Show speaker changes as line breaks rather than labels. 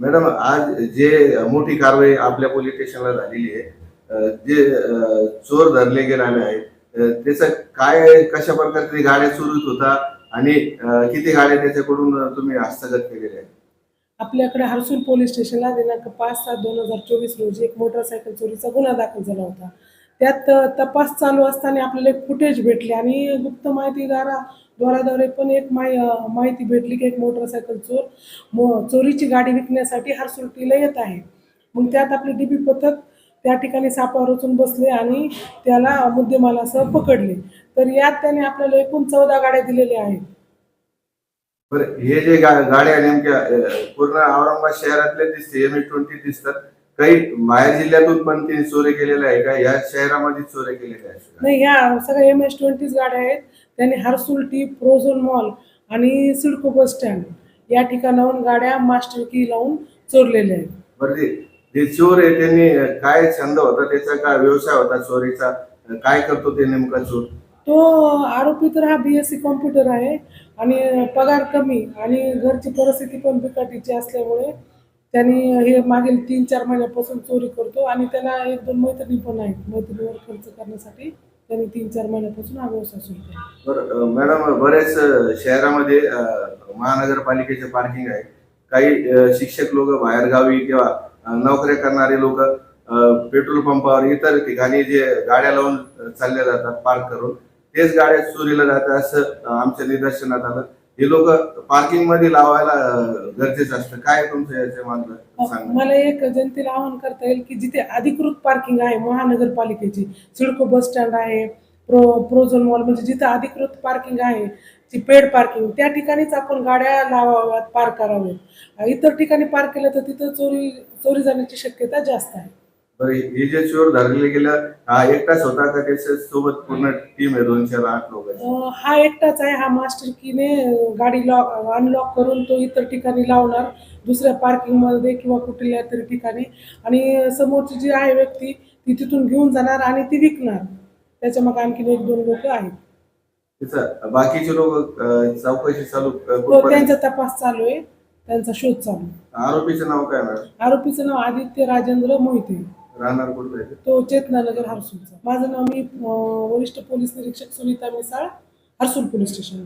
Madam आज जे मोठी कारवाई आपल्या पोलीस स्टेशनला झालेली आहे जे चोर धरले गेलेले आहेत त्याचा त्याचं काय कशा प्रकारे गाड्या चोरीत होता आणि किती गाड्या त्याच्याकडून तुम्ही हस्तगत केलेल्या आहेत?
आपल्याकडे हर्सूल पोलीस स्टेशनला दिनांक पाच सात दोन हजार चोवीस रोजी एक मोटरसायकल चोरीचा गुन्हा दाखल झाला होता. त्यात तपास चालू असताना आपल्याला एक फुटेज भेटले आणि गुप्त माहितीगारा द्वाराद्वारे पण एक माहि माहिती भेटली की एक मोटरसायकल चोर मो चोरीची गाडी विकण्यासाठी हरसुलटीला येत आहे. मग त्यात आपले डीबी पथक त्या ठिकाणी सापळा रचून बसले आणि त्याला मुद्देमालासह पकडले. तर यात त्याने आपल्याला एकूण चौदा गाड्या दिलेल्या आहेत.
बरं हे जे गाड्या नेमक्या पूर्ण औरंगाबाद शहरातले दिसते एम एस ट्वेंटी दिसतात काही बाहेर जिल्ह्यातून पण त्यांनी चोरी केलेल्या आहे का? या शहरामध्ये चोरी केलेल्या आहेत
नाही ह्या सगळ्या एम एस ट्वेंटीज गाड्या आहेत. त्यांनी हर्सुल टी प्रोझोन मॉल आणि सिडको बस स्टँड या ठिकाणाहून गाड्या मास्टर की लावून चोरलेल्या आहेत.
बरं ते जे चोर आहे त्यांनी काय छंद होता त्याचा? काय व्यवसाय होता चोरीचा? काय करतो ते नेमका चोर?
तो आरोपी तर हा बी एस सी कॉम्प्युटर आहे आणि पगार कमी आणि घरची परिस्थिती पण बिकटीची असल्यामुळे त्यांनी हे मागील तीन चार महिन्यापासून चोरी करतो आणि त्याला एक दोन मैत्रिणी पण आहेत. मैत्रिणीवर खर्च करण्यासाठी त्यांनी तीन चार महिन्यापासून हा व्यवसाय सुरू केला.
बरं मॅडम बरेच शहरामध्ये महानगरपालिकेचे पार्किंग आहे. काही शिक्षक लोक बाहेरगावी किंवा नोकऱ्या करणारे लोक पेट्रोल पंपावर इतर ठिकाणी जे गाड्या लावून चालल्या जातात पार्क करून तेच गाड्या चोरीला जातात असं आमच्या निदर्शनात आलं. हे लोक पार्किंगमध्ये लावायला गरजेचं असतं. काय तुमचं याच्या मागलं
मला एक जनतेला आवाहन करता येईल की जिथे अधिकृत पार्किंग आहे महानगरपालिकेची सिडको बस स्टँड आहे प्रो प्रोझोन मॉल म्हणजे जिथे अधिकृत पार्किंग आहे जी पेड पार्किंग त्या ठिकाणीच आपण गाड्या लावाव्यात पार्क कराव्यात इतर ठिकाणी पार्क केलं तर तिथं चोरी चोरी जाण्याची शक्यता जास्त आहे.
हे जे चोर धरले गेलं हा एकटाच होता का त्याच्या सोबत पूर्ण टीम आहे दोन चार आठ लोकांची
अं, हा एकटाच आहे हा मास्टर कीने गाडी लॉक अनलॉक करून तो इतर ठिकाणी लावणार दुसऱ्या पार्किंगमध्ये किंवा कुठल्या तरी ठिकाणी. आणि समोरची जी आहे व्यक्ती ती तिथून घेऊन जाणार आणि ती विकणार. त्याच्या मग आणखीन एक दोन लोक आहेत.
बाकीचे लोक चौकशी चालू
तो
कुठपर्यंत?
त्यांचा तपास चालू आहे. त्यांचा शोध चालू आहे.
आरोपीचं नाव काय मॅडम
आरोपीचं नाव आदित्य राजेंद्र मोहिते.
राहणार कुठलं आहे ते?
तो चेतनानगर हरसूलचा माझं नाव मी अं, वरिष्ठ पोलीस निरीक्षक सुनीता मिसाळ हरसूल पोलीस स्टेशन